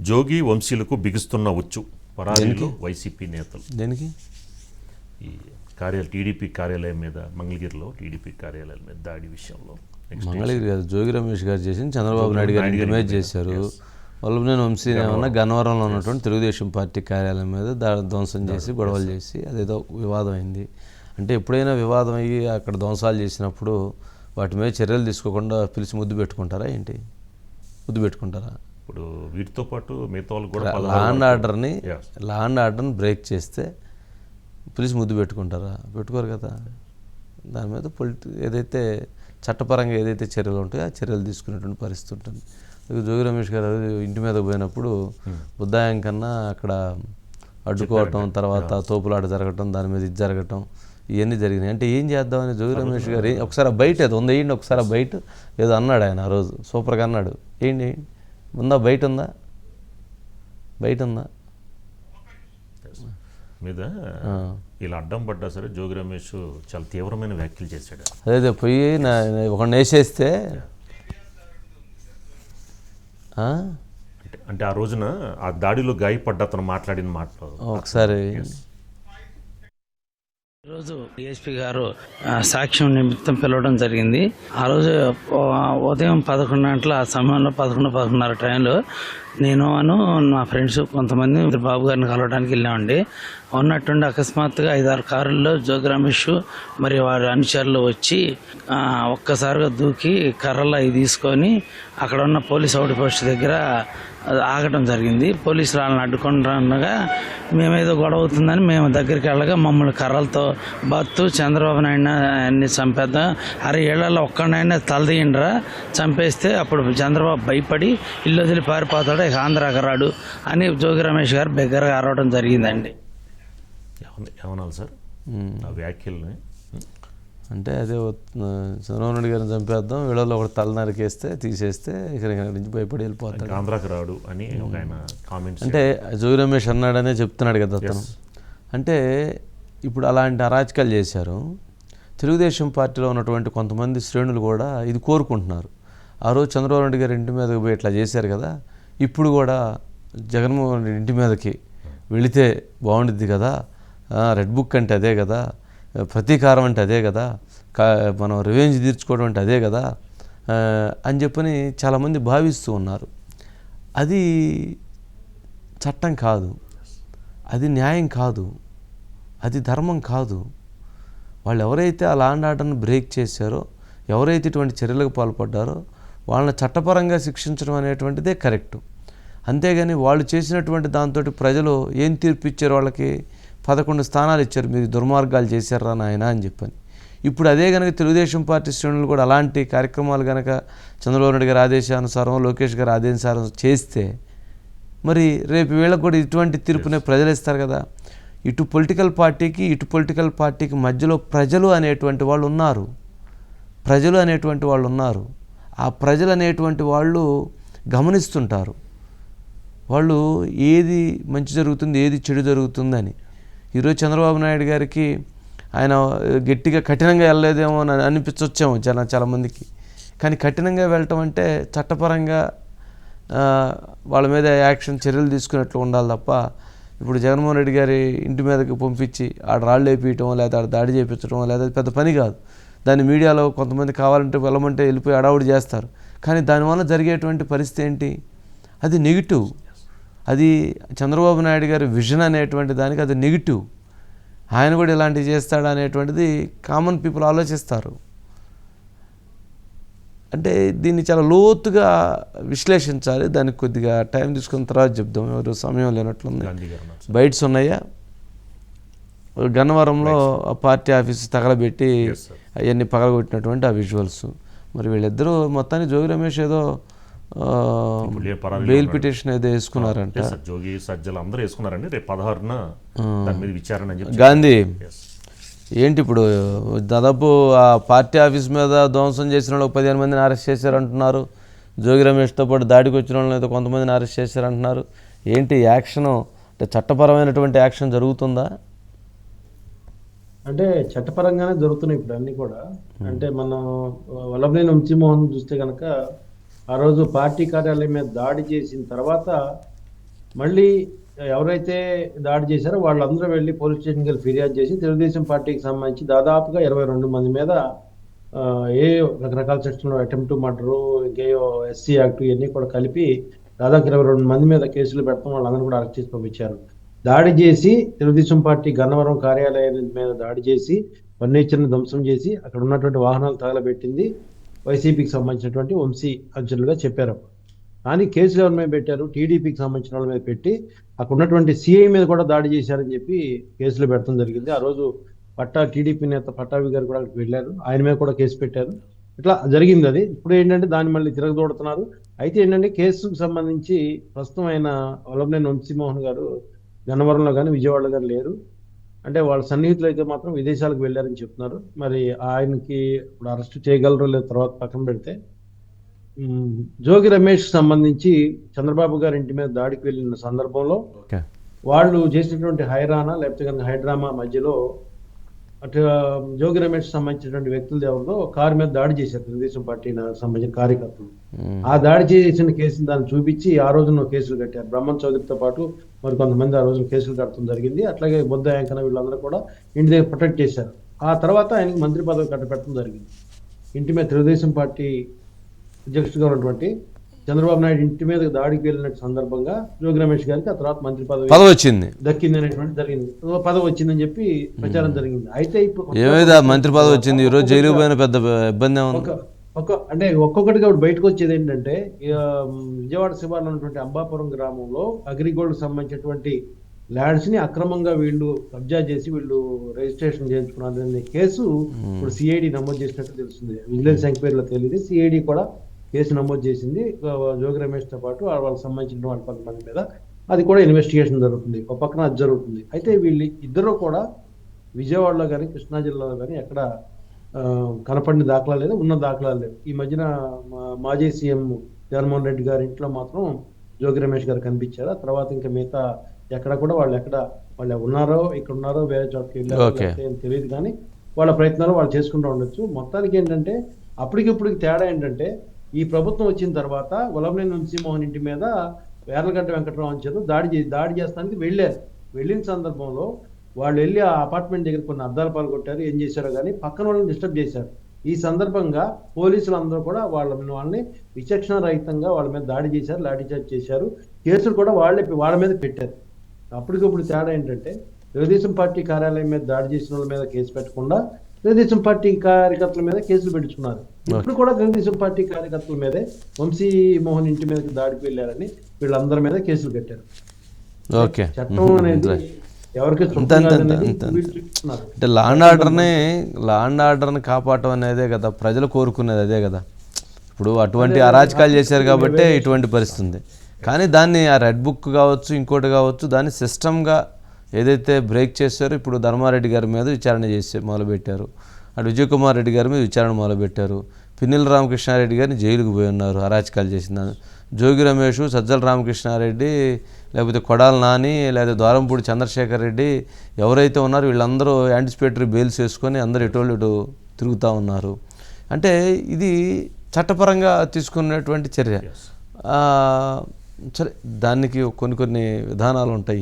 జోగి వంశీలకు బిగుస్తున్న ఉచ్చు. వైసీపీ నేతలు. దేనికి? ఈ కార్యాలయం టీడీపీ కార్యాలయం మీద మంగళగిరిలో టీడీపీ కార్యాలయం మీద దాడి విషయంలో. మంగళగిరి గారు జోగి రమేష్ గారు చేసింది చంద్రబాబు నాయుడు గారు ఇమేజ్ చేశారు. వల్లభనేని వంశీ ఏమన్నా గన్నవరంలో ఉన్నటువంటి తెలుగుదేశం పార్టీ కార్యాలయం మీద దా ధ్వంసం చేసి గొడవలు చేసి అదేదో వివాదం అయింది అంటే ఎప్పుడైనా వివాదం అయ్యి అక్కడ ధ్వంసాలు చేసినప్పుడు వాటి మీద చర్యలు తీసుకోకుండా పిలిచి ముద్దు పెట్టుకుంటారా ఏంటి? ముద్దు పెట్టుకుంటారా? ఇప్పుడు వీటితో పాటు మిగతా వాళ్ళు కూడా లా అండ్ ఆర్డర్ని. లా అండ్ ఆర్డర్ని బ్రేక్ చేస్తే పిలిచి ముద్దు పెట్టుకుంటారా? పెట్టుకోరు కదా. దాని మీద పొలిటి ఏదైతే చట్టపరంగా ఏదైతే చర్యలు ఉంటాయో ఆ చర్యలు తీసుకునేటువంటి పరిస్థితి ఉంటుంది. జోగి రమేష్ గారు ఇంటి మీద పోయినప్పుడు బుద్ధాయం కన్నా అక్కడ అడ్డుకోవటం తర్వాత తోపులాట జరగటం దాని మీద ఇది జరగటం ఇవన్నీ జరిగినాయి. అంటే ఏం చేద్దామని జోగి రమేష్ గారు ఒకసారి బయట ఏదో ఉంది వేయండి ఒకసారి బయట ఏదో అన్నాడు ఆయన ఆ రోజు. సూపర్గా అన్నాడు. ఏంటి ఏంటి? ఉందా? బయట ఉందా? బయట ఉందా? మీద ఇలా అడ్డం పడ్డా సరే జోగి రమేష్ చాలా తీవ్రమైన వ్యాఖ్యలు చేశాడు. అదే పోయి నా వేసేస్తే? అంటే అంటే ఆ రోజున ఆ దాడిలో గాయపడ్డ అతను మాట్లాడిన మాటలు. ఒకసారి ఈరోజు డిఎస్పీ గారు సాక్ష్యం నిమిత్తం పిలవడం జరిగింది. ఆ రోజు ఉదయం పదకొండు గంటల ఆ సమయంలో పదకొండు పదకొండున్నర టైంలో నేను అను మా ఫ్రెండ్స్ కొంతమంది బాబు గారిని కలవడానికి వెళ్ళామండి. ఉన్నట్టుండి అకస్మాత్తుగా ఐదారు కారుల్లో జోగ్రామేష్ మరి వారి అనుచరులు వచ్చి ఒక్కసారిగా దూకి కర్రలు అవి తీసుకొని అక్కడ ఉన్న పోలీస్ అవుట్ పోస్ట్ దగ్గర ఆగటం జరిగింది. పోలీసులు వాళ్ళని అడ్డుకుంటుండగా మేమేదో గొడవ అవుతుందని మేము దగ్గరికి వెళ్ళగా మమ్మల్ని కర్రలతో బత్తు చంద్రబాబు నాయుడు అన్ని చంపేద్దాం అరే ఏళ్ళలో ఒక్కడైనా తలదీయండిరా చంపేస్తే అప్పుడు చంద్రబాబు భయపడి ఇల్లు వదిలి పారిపోతాడు. ఇక ఆంధ్రాకి రాడు అని జోగి రమేష్ గారు బిగ్గరగా అరవడం జరిగిందండి. ఏమన్నా- ఏమనాలి సార్. ఆ వ్యాఖ్యల్ని? అంటే అదే చంద్రబాబు నాయుడు గారిని చంపేద్దాం వీళ్ళలో ఒకటి తల నరికేస్తే తీసేస్తే ఇక ఇక్కడి నుంచి భయపడి వెళ్ళిపోతాడు. ఆంధ్రాకి రాడు అని కామెంట్స్ అంటే జోగి రమేష్ అన్నాడనే చెప్తున్నాడు కదా అతను. అంటే ఇప్పుడు అలాంటి అరాచకాలు చేశారు. తెలుగుదేశం పార్టీలో ఉన్నటువంటి కొంతమంది శ్రేణులు కూడా ఇది కోరుకుంటున్నారు. ఆ రోజు చంద్రబాబు నాయుడు గారి ఇంటి మీదకి పోయి ఇట్లా చేశారు కదా ఇప్పుడు కూడా జగన్మోహన్ రెడ్డి ఇంటి మీదకి వెళితే బాగుండిద్ది కదా. రెడ్ బుక్ అంటే అదే కదా. ప్రతీకారం అంటే అదే కదా. కా మనం రివెంజ్ తీర్చుకోవడం అంటే అదే కదా. అని చెప్పని చాలామంది భావిస్తూ ఉన్నారు. అది చట్టం కాదు. అది న్యాయం కాదు. అది ధర్మం కాదు. వాళ్ళు ఎవరైతే ఆ లాండ్ ఆర్డర్ను బ్రేక్ చేశారో ఎవరైతే ఇటువంటి చర్యలకు పాల్పడ్డారో వాళ్ళని చట్టపరంగా శిక్షించడం అనేటువంటిదే కరెక్టు. అంతేగాని వాళ్ళు చేసినటువంటి దాంతో ప్రజలు ఏం తీర్పు ఇచ్చారు? వాళ్ళకి పదకొండు స్థానాలు ఇచ్చారు. మీరు దుర్మార్గాలు చేశారా నాయన అని చెప్పని. ఇప్పుడు అదే కనుక తెలుగుదేశం పార్టీ శ్రేణులు కూడా అలాంటి కార్యక్రమాలు కనుక చంద్రబాబు నాయుడు గారి ఆదేశానుసారం లోకేష్ గారి ఆదేశానుసారం చేస్తే మరి రేపు వీళ్ళకు కూడా ఇటువంటి తీర్పునే ప్రజలు ఇస్తారు కదా. ఇటు పొలిటికల్ పార్టీకి ఇటు పొలిటికల్ పార్టీకి మధ్యలో ప్రజలు అనేటువంటి వాళ్ళు ఉన్నారు. ప్రజలు అనేటువంటి వాళ్ళు ఉన్నారు. ఆ ప్రజలు అనేటువంటి వాళ్ళు గమనిస్తుంటారు. వాళ్ళు ఏది మంచి జరుగుతుంది ఏది చెడు జరుగుతుందని. ఈరోజు చంద్రబాబు నాయుడు గారికి ఆయన గట్టిగా కఠినంగా వెళ్ళలేదేమో అని అనిపించవచ్చేమో చాలా చాలామందికి కానీ కఠినంగా వెళ్ళటం అంటే చట్టపరంగా వాళ్ళ మీద యాక్షన్ చర్యలు తీసుకున్నట్లు ఉండాలి తప్ప ఇప్పుడు జగన్మోహన్ రెడ్డి గారి ఇంటి మీదకి పంపించి ఆడ రాళ్ళు వేపించడం లేదా ఆడ దాడి చేయించడం లేదా పెద్ద పని కాదు. దాన్ని మీడియాలో కొంతమంది కావాలంటే వెళ్ళమంటే వెళ్ళిపోయి అడావుడి చేస్తారు. కానీ దానివల్ల జరిగేటువంటి పరిస్థితి ఏంటి? అది నెగిటివ్. అది చంద్రబాబు నాయుడు గారి విజన్ అనేటువంటి దానికి అది నెగిటివ్. ఆయన కూడా ఇలాంటివి చేస్తాడా అనేటువంటిది కామన్ పీపుల్ ఆలోచిస్తారు. అంటే దీన్ని చాలా లోతుగా విశ్లేషించాలి. దానికి కొద్దిగా టైం తీసుకున్న తర్వాత చెప్దాం. ఎవరు సమయం లేనట్లుంది. బైట్స్ ఉన్నాయా? గన్నవరంలో ఆ పార్టీ ఆఫీస్ తగలబెట్టి. అవన్నీ పగలగొట్టినటువంటి ఆ విజువల్స్ మరి వీళ్ళిద్దరూ మొత్తానికి జోగి రమేష్ ఏదో బెయిల్? పిటిషన్ ఏదో వేసుకున్నారంట. జోగి సజ్జలు అందరూ వేసుకున్నారండి. రేపు పదహారున దాని మీద విచారణ అని చెప్పి గాంధీ. ఏంటి ఇప్పుడు దాదాపు ఆ పార్టీ ఆఫీస్ మీద ధ్వంసం చేసిన వాళ్ళు ఒక పదిహేను మందిని అరెస్ట్ చేశారంటున్నారు. జోగి రమేష్తో పాటు దాడికి వచ్చిన వాళ్ళని ఏదో కొంతమందిని అరెస్ట్ చేశారంటున్నారు. ఏంటి యాక్షన్? అంటే చట్టపరమైనటువంటి యాక్షన్ జరుగుతుందా? అంటే చట్టపరంగానే దొరుకుతున్నాయి ఇప్పుడు అన్ని కూడా. అంటే మనం వల్లభనేని వంశీమోహన్ చూస్తే కనుక ఆ రోజు పార్టీ కార్యాలయం మీద దాడి చేసిన తర్వాత మళ్ళీ ఎవరైతే దాడి చేశారో వాళ్ళందరూ వెళ్ళి పోలీస్ స్టేషన్కి వెళ్ళి ఫిర్యాదు చేసి తెలుగుదేశం పార్టీకి సంబంధించి దాదాపుగా ఇరవై రెండు మంది మీద ఏ రకరకాల సెక్షన్లో అటెంప్ట్ మర్డరు ఇంకేయో ఎస్సీ యాక్ట్ ఇవన్నీ కూడా కలిపి దాదాపు ఇరవై రెండు మంది మీద కేసులు పెడతాం వాళ్ళందరూ కూడా అరెస్ట్ చేసి పంపించారు. దాడి చేసి తెలుగుదేశం పార్టీ గన్నవరం కార్యాలయం మీద దాడి చేసి ఫర్నిచర్ని ధ్వంసం చేసి అక్కడ ఉన్నటువంటి వాహనాలు తగలబెట్టింది. వైసీపీకి సంబంధించినటువంటి వంశీ అంచెలుగా చెప్పారు. కానీ కేసులు ఎవరి మీద పెట్టారు? టీడీపీకి సంబంధించిన వాళ్ళ మీద పెట్టి అక్కడ ఉన్నటువంటి సిఐ మీద కూడా దాడి చేశారని చెప్పి కేసులు పెడతాం జరిగింది. ఆ రోజు పట్టా టీడీపీ నేత పట్టాభి గారు కూడా అక్కడికి వెళ్ళారు. ఆయన మీద కూడా కేసు పెట్టారు. ఇట్లా జరిగింది అది. ఇప్పుడు ఏంటంటే దాన్ని మళ్ళీ తిరగదోడుతున్నారు. అయితే ఏంటంటే కేసుకు సంబంధించి ప్రస్తుతం ఆయన వల్లభనేని వంశీమోహన్ గారు గన్నవరంలో కానీ విజయవాడలో కానీ లేరు. అంటే వాళ్ళ సన్నిహితులు అయితే మాత్రం విదేశాలకు వెళ్ళారని చెప్తున్నారు. మరి ఆయనకి ఇప్పుడు అరెస్ట్ చేయగలరో లేదో తర్వాత పక్కన పెడితే జోగి రమేష్ సంబంధించి చంద్రబాబు గారి ఇంటి మీద దాడికి వెళ్ళిన సందర్భంలో ఓకే. వాళ్ళు చేసినటువంటి హైరానా లేకపోతే కనుక హైడ్రామా మధ్యలో అటు జోగి రమేష్ సంబంధించినటువంటి వ్యక్తులు ఎవరిదో కారు మీద దాడి చేశారు తెలుగుదేశం పార్టీ సంబంధించిన కార్యకర్తలు. ఆ దాడి చేసిన కేసుని దాన్ని చూపించి ఆ రోజున కేసులు కట్టారు. బ్రహ్మన్ చౌదరితో పాటు మరి కొంతమంది ఆ రోజున కేసులు కట్టడం జరిగింది. అట్లాగే బుద్ధ యాంకన వీళ్ళందరూ కూడా ఇంటి దగ్గర ప్రొటెక్ట్ చేశారు. ఆ తర్వాత ఆయనకి మంత్రి పదవి కట్టబెట్టడం జరిగింది. ఇంటి మీద తెలుగుదేశం పార్టీ అధ్యక్షుడిగా ఉన్నటువంటి చంద్రబాబు నాయుడు ఇంటి మీద దాడికి వెళ్ళిన సందర్భంగా జోగి రమేష్ గారికి ఆ తర్వాత మంత్రి పదవి పదవి వచ్చింది. దక్కింది అనేటువంటి జరిగింది పదవి వచ్చిందని చెప్పి ప్రచారం జరిగింది. అయితే ఇప్పుడు మంత్రి పదవి వచ్చింది. ఈరోజు జైలు పోయిన పెద్ద ఇబ్బంది ఒక అంటే ఒక్కొక్కటిగా ఇప్పుడు బయటకు వచ్చేది ఏంటంటే విజయవాడ శివార్లో ఉన్నటువంటి అంబాపురం గ్రామంలో అగ్రిగోల్డ్ సంబంధించినటువంటి ల్యాండ్స్ని అక్రమంగా వీళ్ళు కబ్జా చేసి వీళ్ళు రిజిస్ట్రేషన్ చేయించుకున్నారు అనే కేసు ఇప్పుడు సిఐడి నమోదు చేసినట్టు తెలుస్తుంది. విజిలెన్స్ ఎంక్వైరీలో తెలియదు. సిఐడి కూడా కేసు నమోదు చేసింది. జోగి రమేష్తో పాటు వాళ్ళకి సంబంధించిన వాళ్ళ కొంతమంది మీద అది కూడా ఇన్వెస్టిగేషన్ జరుగుతుంది. ఒక పక్కన అది జరుగుతుంది. అయితే వీళ్ళు ఇద్దరు కూడా విజయవాడలో కానీ కృష్ణా జిల్లాలో కానీ ఎక్కడ ఆ, కనపడిన దాఖలా లేదు ఉన్న దాఖలా లేవు ఈ మధ్యన మాజీ సీఎం జగన్మోహన్ రెడ్డి గారి ఇంట్లో మాత్రం జోగి రమేష్ గారు కనిపించారు. ఆ తర్వాత ఇంకా మిగతా ఎక్కడ కూడా వాళ్ళు ఎక్కడ వాళ్ళు ఉన్నారో ఇక్కడ ఉన్నారో వేరే చోటకి వెళ్ళారో తెలియదు కానీ వాళ్ళ ప్రయత్నాలు వాళ్ళు చేసుకుంటూ ఉండొచ్చు. మొత్తానికి ఏంటంటే అప్పటికిప్పటికి తేడా ఏంటంటే ఈ ప్రభుత్వం వచ్చిన తర్వాత ఉలమనేని నరసింహమోహన్ ఇంటి మీద వేర్లగడ్డ వెంకటరావు చేత దాడి చే దాడి చేస్తానికి వెళ్ళారు. వెళ్ళిన సందర్భంలో వాళ్ళు వెళ్ళి ఆ అపార్ట్మెంట్ దగ్గర కొన్ని అద్దాలు పాలు కొట్టారు ఏం చేశారో కానీ పక్కన వాళ్ళని డిస్టర్బ్ చేశారు. ఈ సందర్భంగా పోలీసులు అందరూ కూడా వాళ్ళ వాళ్ళని విచక్షణ రహితంగా వాళ్ళ మీద దాడి చేశారు లాఠీచార్జ్ చేశారు. కేసులు కూడా వాళ్ళే వాళ్ళ మీద పెట్టారు. అప్పటికప్పుడు తేడా ఏంటంటే తెలుగుదేశం పార్టీ కార్యాలయం మీద దాడి చేసిన వాళ్ళ మీద కేసు పెట్టకుండా తెలుగుదేశం పార్టీ కార్యకర్తల మీద కేసులు పెట్టుకున్నారు ఇప్పుడు కూడా తెలుగుదేశం పార్టీ కార్యకర్తల మీదే వంశీ మోహన్ ఇంటి మీదకి దాడికి వెళ్ళారని వీళ్ళందరి మీద కేసులు కట్టారు. ఓకే. చట్టం అనేది అంటే లాండ్ ఆర్డర్ని లాండ్ ఆర్డర్ని కాపాడటం అనేదే కదా ప్రజలు కోరుకునేది అదే కదా. ఇప్పుడు అటువంటి అరాచకాలు చేశారు కాబట్టి ఇటువంటి పరిస్థితి ఉంది. కానీ దాన్ని ఆ రెడ్ బుక్ కావచ్చు ఇంకోటి కావచ్చు దాన్ని సిస్టమ్గా ఏదైతే బ్రేక్ చేశారో ఇప్పుడు ధర్మారెడ్డి గారి మీద విచారణ చేసే మొదలుపెట్టారు. అటు విజయ్ కుమార్ రెడ్డి గారి మీద విచారణ మొదలుపెట్టారు. పిన్నెల రామకృష్ణారెడ్డి గారిని జైలుకు పోయి ఉన్నారు అరాచకాలు చేసిన జోగి రమేష్ సజ్జల రామకృష్ణారెడ్డి లేకపోతే కొడాల నాని లేదా ద్వారంపూడి చంద్రశేఖర్ రెడ్డి ఎవరైతే ఉన్నారో వీళ్ళందరూ యాంటిసిపేటరీ బెయిల్స్ వేసుకొని అందరూ ఎటోళ్ళు ఇటు తిరుగుతూ ఉన్నారు. అంటే ఇది చట్టపరంగా తీసుకున్నటువంటి చర్య. సరే దానికి కొన్ని కొన్ని విధానాలు ఉంటాయి.